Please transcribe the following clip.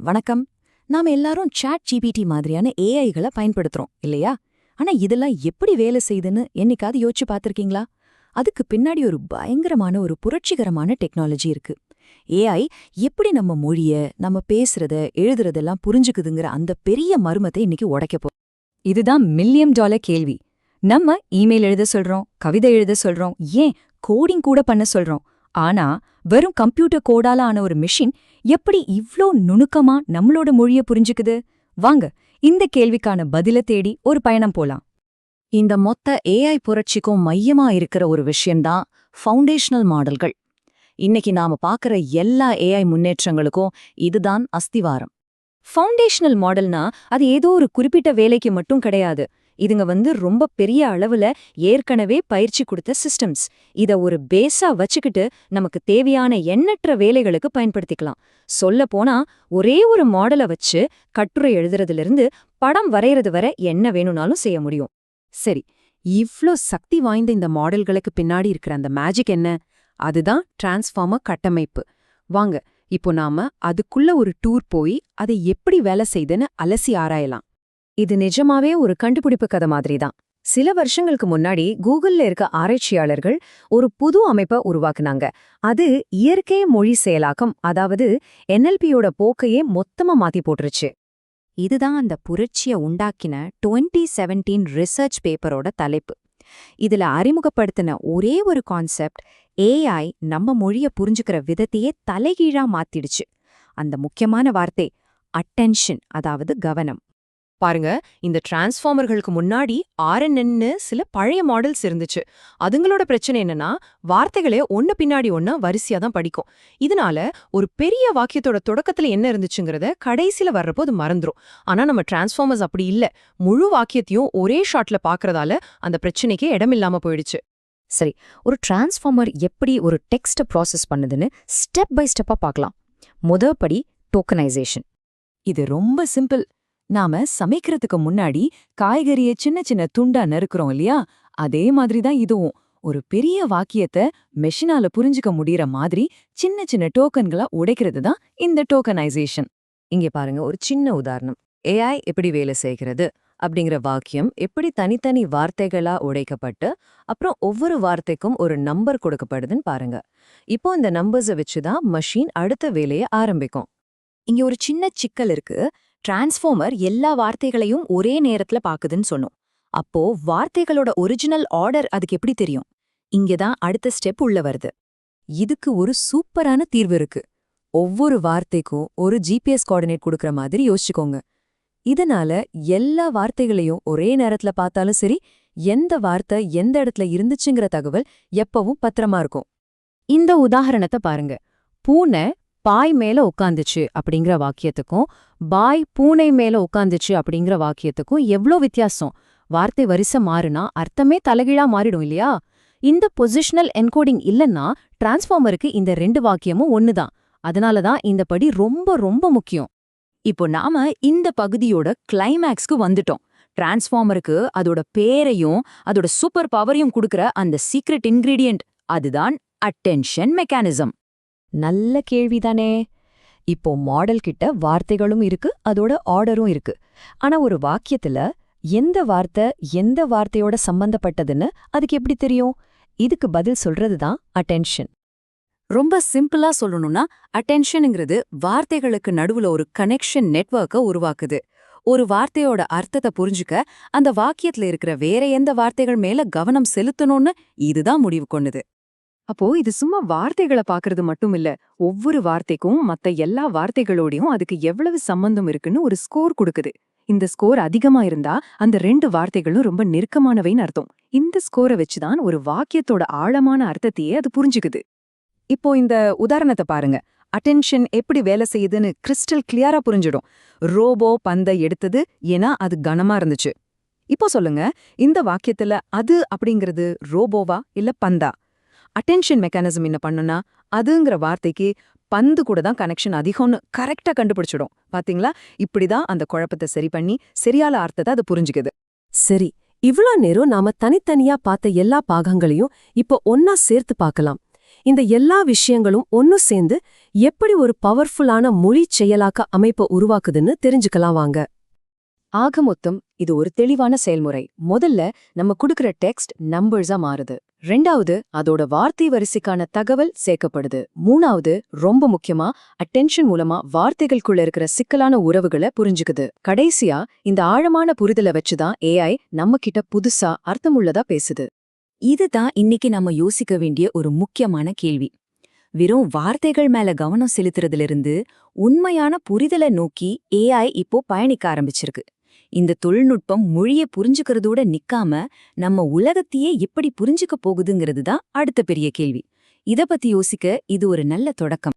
வணக்கம். நாம எல்லாரும் சாட் ஜிபிடி மாதிரியான ஏஐகளை பயன்படுத்துறோம் இல்லையா? ஆனா இதெல்லாம் எப்படி வேலை செய்யுதுன்னு என்னைக்காவது யோசிச்சு பார்த்திருக்கீங்களா? அதுக்கு பின்னாடி ஒரு பயங்கரமான ஒரு புரட்சிகரமான டெக்னாலஜி இருக்கு. ஏஐ எப்படி நம்ம மொழிய நம்ம பேசுறத எழுதுறதெல்லாம் புரிஞ்சுக்குதுங்கிற அந்த பெரிய மர்மத்தை இன்னைக்கு உடைக்கப்போ இதுதான் மில்லியம் டாலர் கேள்வி. நம்ம இமெயில் எழுத சொல்றோம் கவிதை எழுத சொல்றோம் ஏன் கோடிங் கூட பண்ண சொல்றோம். ஆனா வெறும் கம்ப்யூட்டர் கோடால ஆன ஒரு மிஷின் எப்படி இவ்ளோ நுணுக்கமா நம்மளோட மொழிய புரிஞ்சுக்குது? வாங்க இந்த கேள்விக்கான பதில தேடி ஒரு பயணம் போலாம். இந்த மொத்த ஏஐ புரட்சிக்கும் மையமா இருக்கிற ஒரு விஷயம்தான் ஃபவுண்டேஷனல் மாடல்கள். இன்னைக்கு நாம பாக்குற எல்லா ஏஐ முன்னேற்றங்களுக்கும் இதுதான் அஸ்திவாரம். ஃபவுண்டேஷனல் மாடல்னா அது ஏதோ ஒரு குறிப்பிட்ட வேலைக்கு மட்டும் கிடையாது. இதுங்க வந்து ரொம்ப பெரிய அளவுல ஏற்கனவே பயிற்சி கொடுத்த சிஸ்டம்ஸ் இத ஒரு பேஸா வச்சுக்கிட்டு நமக்கு தேவையான எண்ணற்ற வேலைகளுக்கு பயன்படுத்திக்கலாம். சொல்ல போனா ஒரே ஒரு மாடலை வச்சு கட்டுரை எழுதுறதிலிருந்து படம் வரையறது வரை என்ன வேணும்னாலும் செய்ய முடியும். சரி இவ்ளோ சக்தி வாய்ந்த இந்த மாடல்களுக்கு பின்னாடி இருக்கிற அந்த மேஜிக் என்ன? அதுதான் டிரான்ஸ்ஃபார்மர் கட்டமைப்பு. வாங்க இப்போ நாம அதுக்குள்ள ஒரு டூர் போய் அதை எப்படி வேலை செய்துன்னு அலசி ஆராயலாம். இது நிஜமாவே ஒரு கண்டுபிடிப்பு கதை மாதிரி தான் சில வருஷங்களுக்கு முன்னாடி கூகுள்ல இருக்க ஆராய்ச்சியாளர்கள் ஒரு புது அமைப்பை உருவாக்குனாங்க. அது இயற்கை மொழி செயலாக்கம் அதாவது என்எல்பியோட போக்கையே மொத்தமா மாத்தி போட்டுருச்சு. இதுதான் அந்த புரட்சிய உண்டாக்கின 2017 செவன்டீன் ரிசர்ச் பேப்பரோட தலைப்பு. இதுல அறிமுகப்படுத்தின ஒரே ஒரு கான்செப்ட் ஏஐ நம்ம மொழிய புரிஞ்சுக்கிற விதத்தையே தலைகீழா மாத்திடுச்சு. அந்த முக்கியமான வார்த்தை அட்டென்ஷன் அதாவது கவனம். பாருங்க இந்த டிரான்ஸ்ஃபார்மர்களுக்கு முன்னாடி ஆர்என்என்னு சில பழைய மாடல்ஸ் இருந்துச்சு. அதுங்களோட பிரச்சனை என்னன்னா வார்த்தைகளே ஒன்னு பின்னாடி ஒன்னா வரிசையா தான் படிக்கும். இதனால ஒரு பெரிய வாக்கியத்தோட தொடக்கத்துல என்ன இருந்துச்சுங்கிறத கடைசில வர்றப்போ அது மறந்துரும். ஆனா நம்ம டிரான்ஸ்ஃபார்மர்ஸ் அப்படி இல்ல. முழு வாக்கியத்தையும் ஒரே ஷாட்ல பாக்குறதால அந்த பிரச்சனைக்கே இடமில்லாம போயிடுச்சு. சரி ஒரு டிரான்ஸ்ஃபார்மர் எப்படி ஒரு டெக்ஸ்ட்டை ப்ராசஸ் பண்ணுதுன்னு ஸ்டெப் பை ஸ்டெப்பா பார்க்கலாம் முதப்படி படி டோக்கனைசேஷன். இது ரொம்ப சிம்பிள். நாம சமைக்கிறதுக்கு முன்னாடி காய்கறிய சின்ன சின்ன துண்டா நறுக்கிறோம் இல்லையா? அதே மாதிரி தான் இதுவும். ஒரு பெரிய வாக்கியத்தை மெஷினால புரிஞ்சுக்க முடியற மாதிரி சின்ன சின்ன டோக்கன்களா உடைக்கிறது தான் இந்த டோக்கனைசேஷன் இங்க பாருங்க ஒரு சின்ன உதாரணம். ஏஐ எப்படி வேலை செய்கிறது அப்படிங்கிற வாக்கியம் எப்படி தனித்தனி வார்த்தைகளா உடைக்கப்பட்டு அப்புறம் ஒவ்வொரு வார்த்தைக்கும் ஒரு நம்பர் கொடுக்கப்படுதுன்னு பாருங்க. இப்போ இந்த நம்பர்ஸை வச்சு தான் மஷீன் அடுத்த வேலையை ஆரம்பிக்கும். இங்க ஒரு சின்ன சிக்கல் இருக்கு. டிரான்ஸ்ஃபார்மர் எல்லா வார்த்தைகளையும் ஒரே நேரத்துல பாக்குதுன்னு சொன்னோம். அப்போ வார்த்தைகளோட ஒரிஜினல் ஆர்டர் அதுக்கு எப்படி தெரியும்? இங்கதான் அடுத்த ஸ்டெப் உள்ள வருது. இதுக்கு ஒரு சூப்பரான தீர்வு இருக்கு. ஒவ்வொரு வார்த்தைக்கும் ஒரு ஜிபிஎஸ் கோஆர்டினேட் கொடுக்கற மாதிரி யோசிச்சுக்கோங்க. இதனால எல்லா வார்த்தைகளையும் ஒரே நேரத்துல பார்த்தாலும் சரி எந்த வார்த்தை எந்த இடத்துல இருந்துச்சுங்கிற தகவல் எப்பவும் பத்திரமா இருக்கும். இந்த உதாரணத்தை பாருங்க. பூனை பாய் மேல உட்காந்துச்சு அப்படிங்கிற வாக்கியத்துக்கும் பாய் பூனை மேல உட்காந்துச்சு அப்படிங்கிற வாக்கியத்துக்கும் எவ்ளோ வித்தியாசம்? வார்த்தை வரிசை மாறுனா அர்த்தமே தலைகீழா மாறிடும் இல்லையா? இந்த பொசிஷனல் என்கோடிங் இல்லைன்னா டிரான்ஸ்ஃபார்மருக்கு இந்த ரெண்டு வாக்கியமும் ஒண்ணுதான். அதனாலதான் இந்த படி ரொம்ப ரொம்ப முக்கியம். இப்போ நாம இந்த பகுதியோட கிளைமேக்ஸ்க்கு வந்துட்டோம். டிரான்ஸ்ஃபார்மருக்கு அதோட பேரையும் அதோட சூப்பர் பவரையும் கொடுக்கற அந்த சீக்ரெட் இன்கிரீடியன்ட் அதுதான் அட்டென்ஷன் மெக்கானிசம் நல்ல கேள்விதானே. இப்போ மாடல் கிட்ட வார்த்தைகளும் இருக்கு அதோட ஆர்டரும் இருக்கு. ஆனா ஒரு வாக்கியத்துல எந்த வார்த்தை எந்த வார்த்தையோட சம்பந்தப்பட்டதுன்னு அதுக்கு எப்படி தெரியும்? இதுக்கு பதில் சொல்றதுதான் அட்டென்ஷன் ரொம்ப சிம்பிளா சொல்லணும்னா அட்டென்ஷனுங்கிறது வார்த்தைகளுக்கு நடுவுல ஒரு கனெக்ஷன் நெட்வொர்க்க உருவாக்குது. ஒரு வார்த்தையோட அர்த்தத்தை புரிஞ்சுக்க அந்த வாக்கியத்துல இருக்கிற வேற எந்த வார்த்தைகள் மேல கவனம் செலுத்தணும்னு இதுதான் முடிவு கொண்டுது அப்போ இது சும்மா வார்த்தைகளை பாக்குறது மட்டும் இல்ல. ஒவ்வொரு வார்த்தைக்கும் மத்த எல்லா வார்த்தைகளோடையும் அதுக்கு எவ்வளவு சம்பந்தம் இருக்குன்னு ஒரு ஸ்கோர் கொடுக்குது. இந்த ஸ்கோர் அதிகமா இருந்தா அந்த ரெண்டு வார்த்தைகளும் ரொம்ப நெருக்கமானவைன்னு அர்த்தம். இந்த ஸ்கோரை வச்சுதான் ஒரு வாக்கியத்தோட ஆழமான அர்த்தத்தையே அது புரிஞ்சுக்குது. இப்போ இந்த உதாரணத்தை பாருங்க. அட்டென்ஷன் எப்படி வேலை செய்யுதுன்னு கிறிஸ்டல் கிளியரா புரிஞ்சிடும். ரோபோ பந்தை எடுத்தது ஏன்னா அது கனமா இருந்துச்சு. இப்போ சொல்லுங்க இந்த வாக்கியத்துல அது அப்படிங்கிறது ரோபோவா இல்ல பந்தா? அட்டென்ஷன் மெக்கானிசம் என்ன பண்ணுனா அதுங்கிற வார்த்தைக்கு பந்து கூட தான் கனெக்ஷன் அதிகம்னு கரெக்டா கண்டுபிடிச்சிடும். பாத்தீங்களா? இப்படிதான் அந்த குழப்பத்தை சரி பண்ணி சரியால அர்த்தத்தை அது புரிஞ்சுக்குது. சரி இவ்ளோ நேரம் நாம தனித்தனியா பார்த்த எல்லா பாகங்களையும் இப்போ ஒன்னா சேர்த்து பார்க்கலாம். இந்த எல்லா விஷயங்களும் ஒன்னு சேர்ந்து எப்படி ஒரு பவர்ஃபுல்லான மொழி செயலாக்க அமைப்பை உருவாக்குதுன்னு தெரிஞ்சுக்கலாம் வாங்க. ஆக மொத்தம் இது ஒரு தெளிவான செயல்முறை. முதல்ல நம்ம குடுக்கிற டெக்ஸ்ட் நம்பர்ஸா மாறுது. ரெண்டாவது அதோட வார்த்தை வரிசைக்கான தகவல் சேர்க்கப்படுது. மூணாவது ரொம்ப முக்கியமா அட்டென்ஷன் மூலமா வார்த்தைகளுக்குள்ள இருக்கிற சிக்கலான உறவுகளை புரிஞ்சுக்குது. கடைசியா இந்த ஆழமான புரிதலை வச்சுதான் ஏஐ நம்ம கிட்ட புதுசா அர்த்தமுள்ளதா பேசுது. இதுதான் இன்னைக்கு நம்ம யோசிக்க வேண்டிய ஒரு முக்கியமான கேள்வி. வெறும் வார்த்தைகள் மேல கவனம் செலுத்துறதிலிருந்து உண்மையான புரிதலை நோக்கி ஏஐ இப்போ பயணிக்க ஆரம்பிச்சிருக்கு. இந்த தொழில்நுட்பம் மொழியை புரிஞ்சுக்கிறதோட நிக்காம நம்ம உலகத்தையே எப்படி புரிஞ்சுக்க போகுதுங்கிறது தான் அடுத்த பெரிய கேள்வி. இத பத்தி யோசிக்க இது ஒரு நல்ல தொடக்கம்.